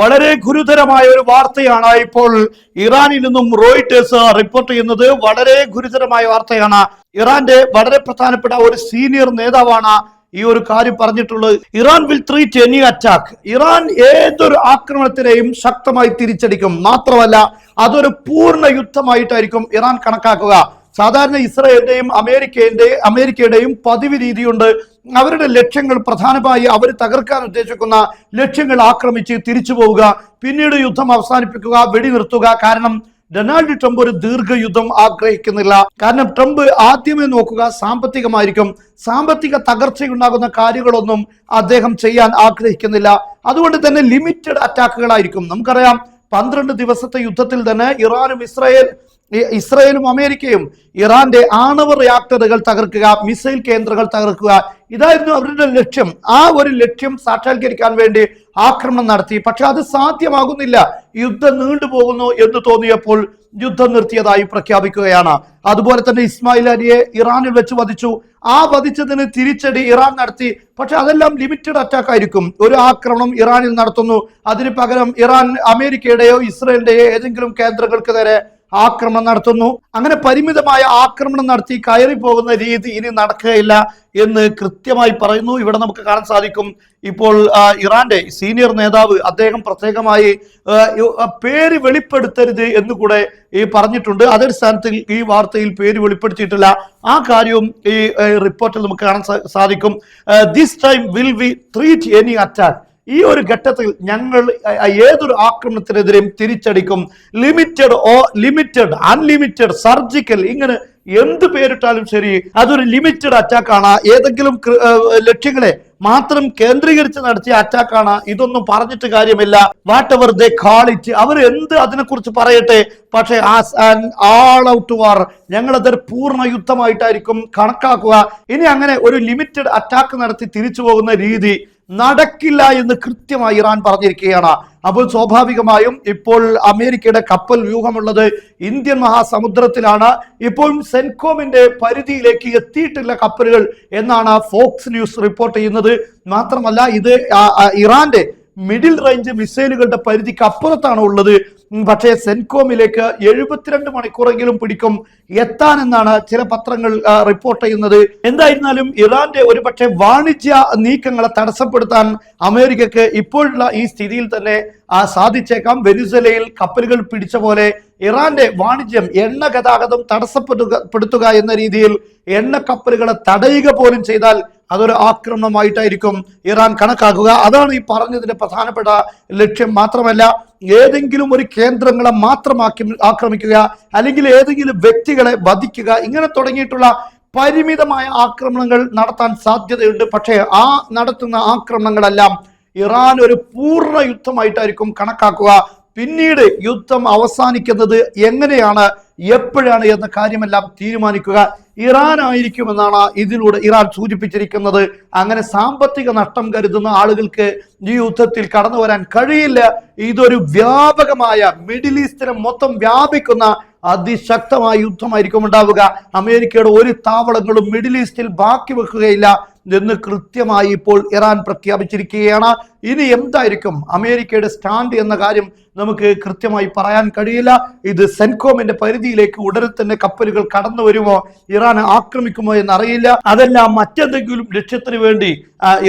വളരെ ഗുരുതരമായ ഒരു വാർത്തയാണ് ഇപ്പോൾ ഇറാനിൽ നിന്നും റോയിട്ടേഴ്സ് റിപ്പോർട്ട് ചെയ്യുന്നത്. വളരെ ഗുരുതരമായ വാർത്തയാണ്. ഇറാന്റെ വളരെ പ്രധാനപ്പെട്ട ഒരു സീനിയർ നേതാവാണ് ഈ ഒരു കാര്യം പറഞ്ഞിട്ടുള്ളത്. Iran will treat any attack Iran ഏതൊരു ആക്രമണത്തിനെയും ശക്തമായി തിരിച്ചടിക്കും. മാത്രമല്ല അതൊരു പൂർണ യുദ്ധമായിട്ടായിരിക്കും ഇറാൻ കണക്കാക്കുക. സാധാരണ ഇസ്രയേലിന്റെയും അമേരിക്കയുടെ അമേരിക്കയുടെയും പതിവ് രീതിയുണ്ട്. അവരുടെ ലക്ഷ്യങ്ങൾ പ്രധാനമായി അവർ തകർക്കാൻ ഉദ്ദേശിക്കുന്ന ലക്ഷ്യങ്ങൾ ആക്രമിച്ച് തിരിച്ചു പോവുക പിന്നീട് യുദ്ധം അവസാനിപ്പിക്കുക വെടിനിർത്തുക. കാരണം ഡൊണാൾഡ് ട്രംപ് ഒരു ദീർഘയുദ്ധം ആഗ്രഹിക്കുന്നില്ല. കാരണം ട്രംപ് ആദ്യമേ നോക്കുക സാമ്പത്തികമായിരിക്കും. സാമ്പത്തിക തകർച്ചയുണ്ടാകുന്ന കാര്യങ്ങളൊന്നും അദ്ദേഹം ചെയ്യാൻ ആഗ്രഹിക്കുന്നില്ല. അതുകൊണ്ട് തന്നെ ലിമിറ്റഡ് അറ്റാക്കുകളായിരിക്കും. നമുക്കറിയാം പന്ത്രണ്ട് ദിവസത്തെ യുദ്ധത്തിൽ തന്നെ ഇറാനും ഇസ്രായേൽ ഇസ്രായേലും അമേരിക്കയും ഇറാന്റെ ആണവ റിയാക്ടറുകൾ തകർക്കുക മിസൈൽ കേന്ദ്രങ്ങൾ തകർക്കുക ഇതായിരുന്നു അവരുടെ ലക്ഷ്യം. ആ ഒരു ലക്ഷ്യം സാക്ഷാത്കരിക്കാൻ വേണ്ടി ആക്രമണം നടത്തി. പക്ഷെ അത് സാധ്യമാകുന്നില്ല. യുദ്ധം നീണ്ടുപോകുന്നു എന്ന് തോന്നിയപ്പോൾ യുദ്ധം നിർത്തിയതായി പ്രഖ്യാപിക്കുകയാണ്. അതുപോലെ തന്നെ ഇസ്മായിൽ അലിയെ ഇറാനിൽ വെച്ച് വധിച്ചു. ആ വധിച്ചതിന് തിരിച്ചടി ഇറാൻ നടത്തി. പക്ഷെ അതെല്ലാം ലിമിറ്റഡ് അറ്റാക്ക് ആയിരിക്കും. ഒരു ആക്രമണം ഇറാനിൽ നടത്തുന്നു. അതിന് പകരം ഇറാൻ അമേരിക്കയുടെയോ ഇസ്രയേലിന്റെയോ ഏതെങ്കിലും കേന്ദ്രങ്ങൾക്ക് നേരെ ആക്രമണം നടത്തുന്നു. അങ്ങനെ പരിമിതമായ ആക്രമണം നടത്തി കയറി പോകുന്ന രീതി ഇനി നടക്കുകയില്ല എന്ന് കൃത്യമായി പറയുന്നു. ഇവിടെ നമുക്ക് കാണാൻ സാധിക്കും ഇപ്പോൾ ഇറാന്റെ സീനിയർ നേതാവ് അദ്ദേഹം പ്രത്യേകമായി പേര് വെളിപ്പെടുത്തരുത് എന്ന് കൂടെ ഈ പറഞ്ഞിട്ടുണ്ട്. അതടിസ്ഥാനത്തിൽ ഈ വാർത്തയിൽ പേര് വെളിപ്പെടുത്തിയിട്ടില്ല. ആ കാര്യവും ഈ റിപ്പോർട്ടിൽ നമുക്ക് കാണാൻ സാധിക്കും. This time will we treat any attack ഈ ഒരു ഘട്ടത്തിൽ ഞങ്ങൾ ഏതൊരു ആക്രമണത്തിനെതിരെയും തിരിച്ചടിക്കും. ലിമിറ്റഡ് ഓ ലിമിറ്റഡ് അൺലിമിറ്റഡ് സർജിക്കൽ ഇങ്ങനെ എന്ത് പേരിട്ടാലും ശരി അതൊരു ലിമിറ്റഡ് അറ്റാക്കാണ് ഏതെങ്കിലും ലക്ഷ്യങ്ങളെ മാത്രം കേന്ദ്രീകരിച്ച് നടത്തിയ അറ്റാക്കാണ് ഇതൊന്നും പറഞ്ഞിട്ട് കാര്യമില്ല. Whatever they call it അവർ എന്ത് അതിനെക്കുറിച്ച് പറയട്ടെ? പക്ഷേ ആൾ ഔട്ട് വാർ ഞങ്ങളതൊരു പൂർണ യുദ്ധമായിട്ടായിരിക്കും കണക്കാക്കുക. ഇനി അങ്ങനെ ഒരു ലിമിറ്റഡ് അറ്റാക്ക് നടത്തി തിരിച്ചു പോകുന്ന രീതി നടക്കില്ല എന്ന് കൃത്യമായി ഇറാൻ പറഞ്ഞിരിക്കുകയാണ്. അപ്പോൾ സ്വാഭാവികമായും ഇപ്പോൾ അമേരിക്കയുടെ കപ്പൽ വ്യൂഹമുള്ളത് ഇന്ത്യൻ മഹാസമുദ്രത്തിലാണ്. ഇപ്പോഴും സെൻകോമിന്റെ പരിധിയിലേക്ക് എത്തിയിട്ടില്ല കപ്പലുകൾ എന്നാണ് ഫോക്സ് ന്യൂസ് റിപ്പോർട്ട് ചെയ്യുന്നത്. മാത്രമല്ല ഇത് ഇറാന്റെ മിഡിൽ റേഞ്ച് മിസൈലുകളുടെ പരിധിക്ക് അപ്പുറത്താണ് ഉള്ളത്. പക്ഷേ സെൻകോമിലേക്ക് എഴുപത്തിരണ്ട് മണിക്കൂറെങ്കിലും പിടിക്കും എത്താനെന്നാണ് ചില പത്രങ്ങൾ റിപ്പോർട്ട് ചെയ്യുന്നത്. എന്തായിരുന്നാലും ഇറാന്റെ ഒരു പക്ഷേ വാണിജ്യ നീക്കങ്ങളെ തടസ്സപ്പെടുത്താൻ അമേരിക്കക്ക് ഇപ്പോഴുള്ള ഈ സ്ഥിതിയിൽ തന്നെ സാധിച്ചേക്കാം. വെനിസലയിൽ കപ്പലുകൾ പിടിച്ച പോലെ ഇറാന്റെ വാണിജ്യം എണ്ണ ഗതാഗതം തടസ്സപ്പെടുക എന്ന രീതിയിൽ എണ്ണ കപ്പലുകളെ തടയുക പോലും ചെയ്താൽ അതൊരു ആക്രമണമായിട്ടായിരിക്കും ഇറാൻ കണക്കാക്കുക. അതാണ് ഈ പറഞ്ഞതിന്റെ പ്രധാനപ്പെട്ട ലക്ഷ്യം. മാത്രമല്ല ഏതെങ്കിലും ഒരു കേന്ദ്രങ്ങളെ മാത്രമാക്കി ആക്രമിക്കുക അല്ലെങ്കിൽ ഏതെങ്കിലും വ്യക്തികളെ വധിക്കുക ഇങ്ങനെ തുടങ്ങിയിട്ടുള്ള പരിമിതമായ ആക്രമണങ്ങൾ നടത്താൻ സാധ്യതയുണ്ട്. പക്ഷേ ആ നടത്തുന്ന ആക്രമണങ്ങളെല്ലാം ഇറാൻ ഒരു പൂർണ യുദ്ധമായിട്ടായിരിക്കും കണക്കാക്കുക. പിന്നീട് യുദ്ധം അവസാനിക്കുന്നത് എങ്ങനെയാണ് എപ്പോഴാണ് എന്ന കാര്യമെല്ലാം തീരുമാനിക്കുക. ഇറാൻ ആയിരിക്കുമെന്നാണ് ഇതിലൂടെ ഇറാൻ സൂചിപ്പിച്ചിരിക്കുന്നത്. അങ്ങനെ സാമ്പത്തിക നഷ്ടം കരുതുന്ന ആളുകൾക്ക് ഈ യുദ്ധത്തിൽ കടന്നു വരാൻ കഴിയില്ല. ഇതൊരു വ്യാപകമായ മിഡിൽ ഈസ്റ്റിനെ മൊത്തം വ്യാപിക്കുന്ന അതിശക്തമായ യുദ്ധമായിരിക്കും ഉണ്ടാവുക. അമേരിക്കയുടെ ഒരു താവളങ്ങളും മിഡിൽ ഈസ്റ്റിൽ ബാക്കി വെക്കുകയില്ല. എന്ന് കൃത്യമായി ഇപ്പോൾ ഇറാൻ പ്രഖ്യാപിച്ചിരിക്കുകയാണ്. ഇനി എന്തായിരിക്കും? അമേരിക്കയുടെ സ്റ്റാൻഡ് എന്ന കാര്യം നമുക്ക് കൃത്യമായി പറയാൻ കഴിയില്ല. ഇത് സെൻകോമിന്റെ പരിധിയിലേക്ക് ഉടനെ തന്നെ കപ്പലുകൾ കടന്നു വരുമോ? ഇറാൻ ആക്രമിക്കുമോ എന്നറിയില്ല. അതെല്ലാം മറ്റെന്തെങ്കിലും ലക്ഷ്യത്തിന് വേണ്ടി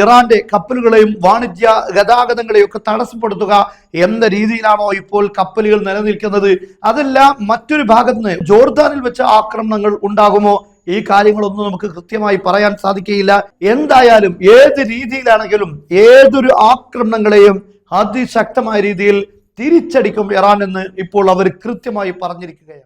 ഇറാന്റെ കപ്പലുകളെയും വാണിജ്യ ഗതാഗതങ്ങളെയും ഒക്കെ തടസ്സപ്പെടുത്തുക എന്ന രീതിയിലാണോ ഇപ്പോൾ കപ്പലുകൾ നിലനിൽക്കുന്നത്? അതെല്ലാം മറ്റൊരു ഭാഗത്ത് നിന്ന് ജോർദാനിൽ വെച്ച ആക്രമണങ്ങൾ ഉണ്ടാകുമോ? ഈ കാര്യങ്ങളൊന്നും നമുക്ക് കൃത്യമായി പറയാൻ സാധിക്കുകയില്ല. എന്തായാലും ഏത് രീതിയിലാണെങ്കിലും ഏതൊരു ആക്രമണങ്ങളെയും അതിശക്തമായ രീതിയിൽ തിരിച്ചടിക്കും ഇറാൻ എന്ന് ഇപ്പോൾ അവർ കൃത്യമായി പറഞ്ഞിരിക്കുകയാണ്.